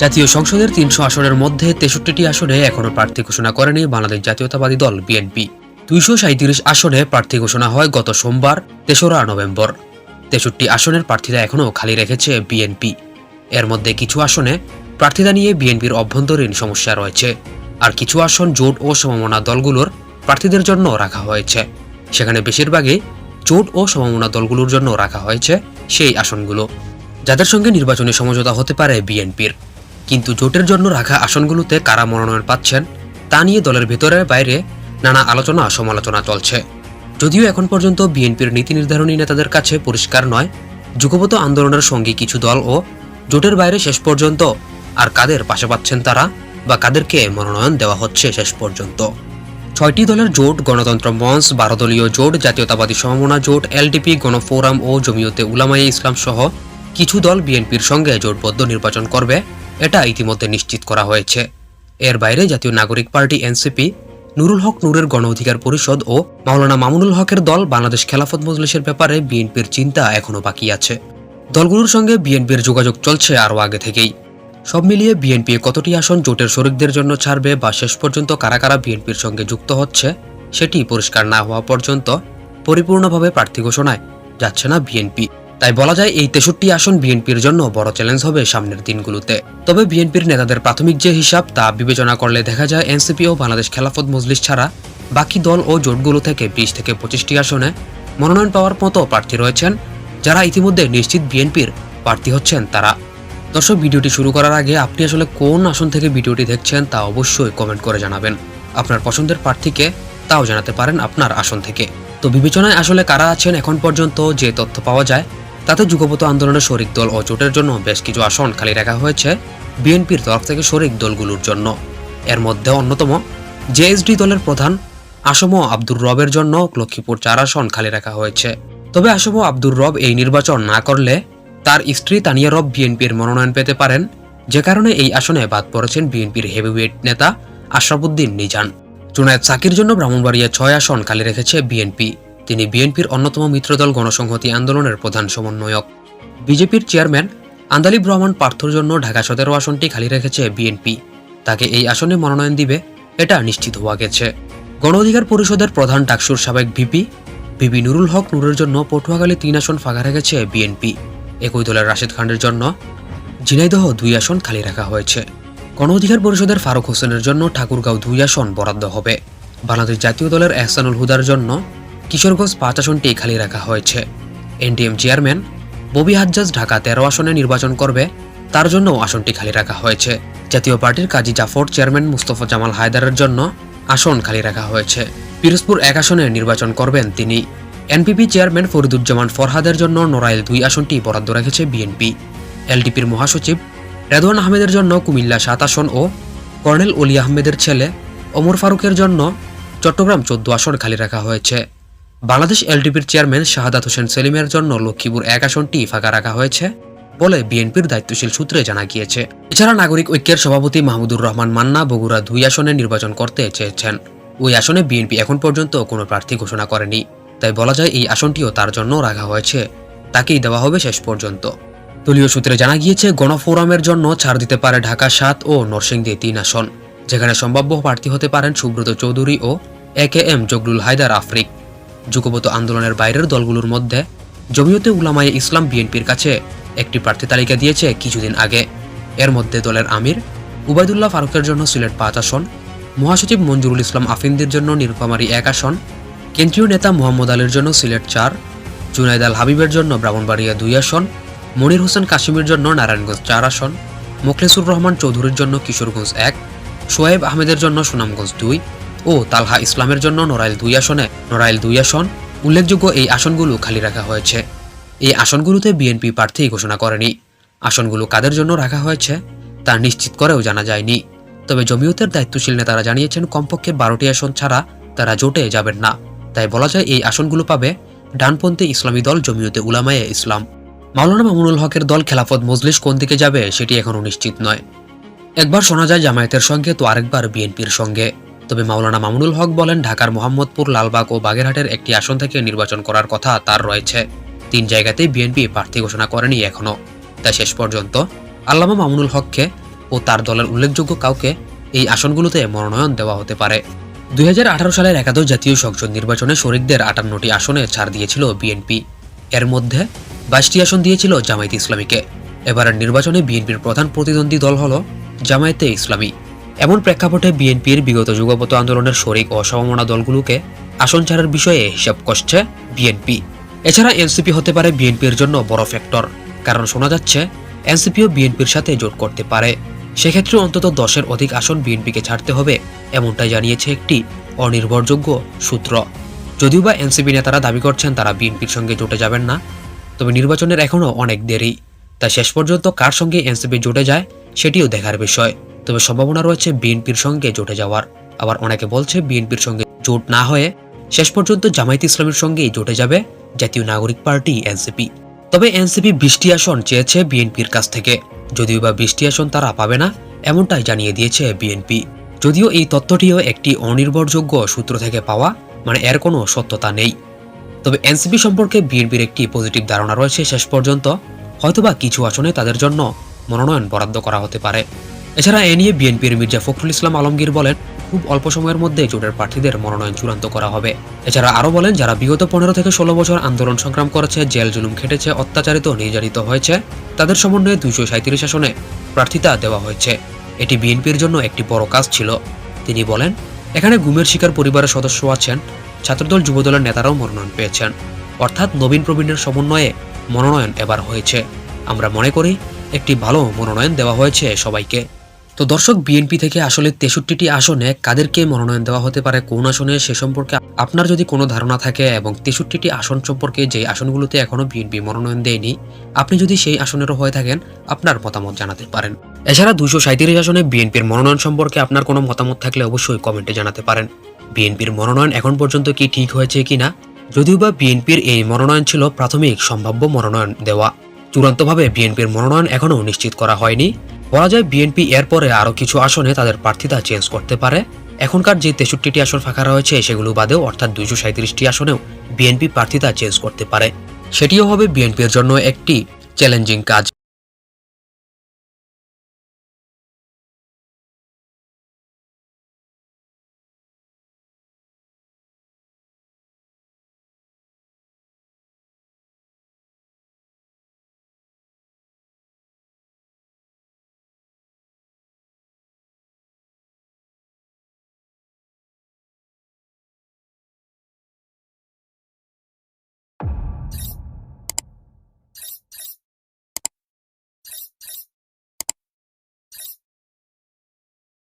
জাতীয় সংসদের তিনশো আসনের মধ্যে তেষট্টিটি আসনে এখনও প্রার্থী ঘোষণা করেনি বাংলাদেশ জাতীয়তাবাদী দল, বিএনপি। দুইশো সাঁত্রিশ আসনে প্রার্থী ঘোষণা হয় গত সোমবার, তেসরা নভেম্বর। তেষট্টি আসনের প্রার্থীরা এখনও খালি রেখেছে বিএনপি। এর মধ্যে কিছু আসনে প্রার্থীতা নিয়ে বিএনপির অভ্যন্তরীণ সমস্যা রয়েছে। আর কিছু আসন জোট ও সমমনা দলগুলোর প্রার্থীদের জন্য রাখা হয়েছে। সেখানে বেশিরভাগই জোট ও সমমনা দলগুলোর জন্য রাখা হয়েছে সেই আসনগুলো। যাদের সঙ্গে নির্বাচনী সমঝোতা হতে পারে বিএনপির। কিন্তু জোটের জন্য রাখা আসনগুলোতে কারা মনোনয়ন পাচ্ছেন, তা নিয়ে দলের ভেতরে বাইরে নানা আলোচনা সমালোচনা চলছে। যদিও এখন পর্যন্ত বিএনপির নীতি নির্ধারণী নেতাদের কাছে পরিষ্কার নয় যুগপত আন্দোলনের সঙ্গে কিছু দল ও জোটের বাইরে শেষ পর্যন্ত আর কাদের পাশে পাচ্ছেন তারা বা কাদেরকে মনোনয়ন দেওয়া হচ্ছে শেষ পর্যন্ত। ছয়টি দলের জোট, গণতন্ত্র মঞ্চ বারো দলীয় জোট, জাতীয়তাবাদী সমমনা জোট, এলডিপি, গণফোরাম ও জমিয়তে উলামায়ে ইসলাম সহ কিছু দল বিএনপির সঙ্গে জোটবদ্ধ নির্বাচন করবে। এটা ইতিমধ্যে নিশ্চিত করা হয়েছে। এর বাইরে জাতীয় নাগরিক পার্টি এনসিপি, নুরুল হক নূরের গণ অধিকার পরিষদ ও মাওলানা মামুনুল হকের দল বাংলাদেশ খেলাফত মজলিসের ব্যাপারে বিএনপির চিন্তা এখনও বাকি আছে। দলগুলোর সঙ্গে বিএনপির যোগাযোগ চলছে আরও আগে থেকেই। সব মিলিয়ে বিএনপি কতটি আসন জোটের শরিকদের জন্য ছাড়বে বা শেষ পর্যন্ত কারা কারা বিএনপির সঙ্গে যুক্ত হচ্ছে, সেটি পরিষ্কার না হওয়া পর্যন্ত পরিপূর্ণভাবে প্রার্থী ঘোষণায় যাচ্ছে না বিএনপি। তাই বলা যায় এই তেষট্টি আসন বিএনপির জন্য বড় চ্যালেঞ্জ হবে সামনের দিনগুলোতে। তবে বিএনপির নেতাদের প্রাথমিক যে হিসাব তা বিবেচনা করলে দেখা যায় এনসিপি ও বাংলাদেশ খেলাফত মজলিস ছাড়া বাকি দল ও জোটগুলো থেকে বিশ থেকে পঁচিশটি আসনে মনোনয়ন পাওয়ার মতো প্রার্থী রয়েছেন, যারা ইতিমধ্যে নিশ্চিত বিএনপির প্রার্থী হচ্ছেন তারা। দর্শক, ভিডিওটি শুরু করার আগে আপনি আসলে কোন আসন থেকে ভিডিওটি দেখছেন তা অবশ্যই কমেন্ট করে জানাবেন। আপনার পছন্দের প্রার্থীকে তাও জানাতে পারেন আপনার আসন থেকে। তো বিবেচনায় আসলে কারা আছেন এখন পর্যন্ত যে তথ্য পাওয়া যায় তাতে যুগপত আন্দোলনের শরিক দল ও জোটের জন্য বেশ কিছু আসন খালি রাখা হয়েছে বিএনপির তরফ থেকে শরিক দলগুলোর জন্য। এর মধ্যে অন্যতম জেএসডি দলের প্রধান আসম আব্দুর রবের জন্য লক্ষ্মীপুর চার আসন খালি রাখা হয়েছে। তবে আসম আব্দুর রব এই নির্বাচন না করলে তার স্ত্রী তানিয়া রব বিএনপির মনোনয়ন পেতে পারেন। যে কারণে এই আসনে বাদ পড়েছেন বিএনপির হেভিওয়েট নেতা আশরাফুদ্দিন নিজান। জুনায়েদ সাকির জন্য ব্রাহ্মণবাড়িয়া ছয় আসন খালি রেখেছে বিএনপি। তিনি বিএনপির অন্যতম মিত্রদল গণসংহতি আন্দোলনের প্রধান সমন্বয়ক। বিজেপির চেয়ারম্যান আন্দালিব রহমান পার্থর জন্য ঢাকা সতেরো আসনটি খালি রেখেছে বিএনপি। তাকে এই আসনে মনোনয়ন দিবে, এটা নিশ্চিত হওয়া গেছে। গণ অধিকার পরিষদের প্রধান ডাকসুর সাবেক ভিপি ভিপি নুরুল হক নুরের জন্য পটুয়াখালী তিন আসন ফাঁকা রেখেছে বিএনপি। একই দলের রাশেদ খানের জন্য ঝিনাইদহ দুই আসন খালি রাখা হয়েছে। গণ অধিকার পরিষদের ফারুক হোসেনের জন্য ঠাকুরগাঁও দুই আসন বরাদ্দ হবে। বাংলাদেশ জাতীয় দলের এহসানুল হুদার জন্য কিশোরগঞ্জ পাঁচ আসনটি খালি রাখা হয়েছে। এনডিএম চেয়ারম্যান ববি হাজ্জাজ ঢাকা তেরো আসনে নির্বাচন করবে, তার জন্য আসনটি খালি রাখা হয়েছে। জাতীয় পার্টির কাজী জাফর চেয়ারম্যান মুস্তফা জামাল হায়দারের জন্য আসন খালি রাখা হয়েছে। পিরোজপুর এক আসনে নির্বাচন করবেন তিনি। এনপিপি চেয়ারম্যান ফরিদুজ্জামান ফরহাদের জন্য নড়াইল দুই আসনটি বরাদ্দ রেখেছে বিএনপি। এলডিপির মহাসচিব রেদওয়ান আহমেদের জন্য কুমিল্লা সাত আসন ও কর্নেল অলি আহমেদের ছেলে ওমর ফারুকের জন্য চট্টগ্রাম চোদ্দ আসন খালি রাখা হয়েছে। বাংলাদেশ এলডিপির চেয়ারম্যান শাহাদাত হোসেন সেলিমের জন্য লক্ষ্মীপুর এক আসনটি ফাঁকা রাখা হয়েছে বলে বিএনপির দায়িত্বশীল সূত্রে জানা গিয়েছে। এছাড়া নাগরিক ঐক্যের সভাপতি মাহমুদুর রহমান মান্না বগুড়া দুই আসনে নির্বাচন করতে চেয়েছেন। ওই আসনে বিএনপি এখন পর্যন্ত কোনো প্রার্থী ঘোষণা করেনি। তাই বলা যায় এই আসনটিও তার জন্য রাখা হয়েছে। তাকেই দেওয়া হবে শেষ পর্যন্ত। দলীয় সূত্রে জানা গিয়েছে, গণফোরামের জন্য ছাড় দিতে পারে ঢাকা সাত ও নরসিংদী তিন আসন। যেখানে সম্ভাব্য প্রার্থী হতে পারেন সুব্রত চৌধুরী ও A K M Zaglul Haider Afrik. যুগপত আন্দোলনের বাইরের দলগুলোর মধ্যে জমিয়তে উলামায়ে ইসলাম বিএনপির কাছে একটি প্রার্থী তালিকা দিয়েছে কিছুদিন আগে। এর মধ্যে দলের আমির, উবায়দুল্লাহ ফারুকের জন্য সিলেট পাঁচ আসন, মহাসচিব মঞ্জুরুল ইসলাম আফিনদের জন্য নীলফামারী এক আসন, কেন্দ্রীয় নেতা মোহাম্মদ আলীর জন্য সিলেট চার জুনাইদ আল হাবিবের জন্য ব্রাহ্মণবাড়িয়া দুই আসন, মনির হোসেন কাশিমের জন্য নারায়ণগঞ্জ চার আসন, মোখলেসুর রহমান চৌধুরীর জন্য কিশোরগঞ্জ এক সোয়েব আহমেদের জন্য সুনামগঞ্জ দুই ও তালহা ইসলামের জন্য নড়াইল দুই আসনে, নড়াইল দুই আসন। উল্লেখযোগ্য এই আসনগুলো খালি রাখা হয়েছে। এই আসনগুলোতে বিএনপি প্রার্থী ঘোষণা করেনি। আসনগুলো কাদের জন্য রাখা হয়েছে, তা নিশ্চিত করেও জানা যায়নি। তবে জমিয়তের দায়িত্বশীল নেতারা জানিয়েছেন, কমপক্ষে বারোটি আসন ছাড়া তারা জোটে যাবেন না। তাই বলা যায়, এই আসনগুলো পাবে ডানপন্থী ইসলামী দল জমিয়তে উলামায়ে ইসলাম। মাওলানা মামুনুল হকের দল খেলাফত মজলিস কোন দিকে যাবে, সেটি এখনও নিশ্চিত নয়। একবার শোনা যায় জামায়াতের সঙ্গে, তো আরেকবার বিএনপির সঙ্গে। তবে মাওলানা মামুনুল হক বলেন, ঢাকার মোহাম্মদপুর, লালবাগ ও বাগেরহাটের একটি আসন থেকে নির্বাচন করার কথা তার রয়েছে। তিন জায়গাতেই বিএনপি প্রার্থী ঘোষণা করেনি এখনও তাই শেষ পর্যন্ত আল্লামা মামুনুল হককে ও তার দলের উল্লেখযোগ্য কাউকে এই আসনগুলোতে মনোনয়ন দেওয়া হতে পারে। দুই হাজার আঠারো সালের একাদশ জাতীয় সংসদ নির্বাচনে শরিকদের আটান্নটি আসনে ছাড় দিয়েছিল বিএনপি। এর মধ্যে বাইশটি আসন দিয়েছিল জামায়াতে ইসলামীকে। এবারের নির্বাচনে বিএনপির প্রধান প্রতিদ্বন্দ্বী দল হল জামায়াতে ইসলামী। এমন প্রেক্ষাপটে বিএনপির বিগত যুগপত আন্দোলনের শরিক ও সমমনা দলগুলোকে আসন ছাড়ার বিষয়ে হিসাব কষছে বিএনপি। এছাড়া এনসিপি হতে পারে বিএনপির জন্য বড় ফ্যাক্টর। কারণ শোনা যাচ্ছে, এনসিপিও বিএনপির সাথে জোট করতে পারে। সেক্ষেত্রে অন্তত দশের অধিক আসন বিএনপিকে ছাড়তে হবে, এমনটাই জানিয়েছে একটি অনির্ভরযোগ্য সূত্র। যদিও বা এনসিপি নেতারা দাবি করছেন তারা বিএনপির সঙ্গে জোটে যাবেন না, তবে নির্বাচনের এখনও অনেক দেরি। তাই শেষ পর্যন্ত কার সঙ্গে এনসিপি জোটে যায়, সেটিও দেখার বিষয়। তবে সম্ভাবনা রয়েছে বিএনপির সঙ্গে জোটে যাওয়ার। আবার অনেকে বলছে বিএনপির সঙ্গে জোট না হয়ে শেষ পর্যন্ত জামায়াত ইসলামের সঙ্গেই জোটে যাবে জাতীয় নাগরিক পার্টি, এনসিপি। তবে এনসিপি বৃষ্টি আসন চেয়েছে বিএনপির কাছ থেকে। যদিও বা বৃষ্টি আসন তারা পাবে না, এমনটাই জানিয়ে দিয়েছে বিএনপি। যদিও এই তথ্যটিও একটি অনির্ভরযোগ্য সূত্র থেকে পাওয়া মানে এর কোনো সত্যতা নেই। তবে এনসিপি সম্পর্কে বিএনপির একটি পজিটিভ ধারণা রয়েছে শেষ পর্যন্ত। হয়তোবা কিছু আসনে তাদের জন্য মনোনয়ন বরাদ্দ করা হতে পারে। এছাড়া এ নিয়ে বিএনপির মির্জা ফখরুল ইসলাম আলমগীর বলেন, খুব অল্প সময়ের মধ্যে জোটের প্রার্থীদের মনোনয়ন চূড়ান্ত করা হবে। এছাড়া আরও বলেন, যারা বিগত পনেরো থেকে ষোলো বছর আন্দোলন সংগ্রাম করেছে, জেল জুলুম খেটেছে, অত্যাচারিত, নির্যাতিত হয়েছে, তাদের সমন্বয়ে দুইশো সাঁত্রিশ আসনে প্রার্থিতা দেওয়া হয়েছে। এটি বিএনপির জন্য একটি বড় কাজ ছিল। তিনি বলেন, এখানে গুমের শিকার পরিবারের সদস্য আছেন, ছাত্রদল যুবদলের নেতারাও মনোনয়ন পেয়েছেন। অর্থাৎ নবীন প্রবীণের সমন্বয়ে মনোনয়ন এবার হয়েছে। আমরা মনে করি, একটি ভালো মনোনয়ন দেওয়া হয়েছে সবাইকে। তো দর্শক, বিএনপি থেকে আসলে তেষট্টিটি আসনে কাদেরকে মনোনয়ন দেওয়া হতে পারে, কোন আসনে সে সম্পর্কে আপনার যদি কোনো ধারণা থাকে এবং তেষট্টিটি আসন সম্পর্কে যে আসনগুলোতে এখনও বিএনপি মনোনয়ন দেয়নি, আপনি যদি সেই আসনেরও হয়ে থাকেন, আপনার মতামত জানাতে পারেন। এছাড়া দুশো সাঁত্রিশ আসনে বিএনপির মনোনয়ন সম্পর্কে আপনার কোনো মতামত থাকলে অবশ্যই কমেন্টে জানাতে পারেন। বিএনপির মনোনয়ন এখন পর্যন্ত কি ঠিক হয়েছে কিনা, যদিও বা বিএনপির এই মনোনয়ন ছিল প্রাথমিক সম্ভাব্য মনোনয়ন দেওয়া। চূড়ান্তভাবে বিএনপির মনোনয়ন এখনও নিশ্চিত করা হয়নি। বলা যায় বিএনপি এরপরে আরও কিছু আসনে তাদের প্রার্থীতা চেঞ্জ করতে পারে। এখনকার যে তেষট্টিটি আসন ফাঁকা রয়েছে, সেগুলো বাদেও অর্থাৎ দুইশো সাঁত্রিশটি আসনেও বিএনপি প্রার্থীতা চেঞ্জ করতে পারে। সেটিও হবে বিএনপির জন্য একটি চ্যালেঞ্জিং কাজ।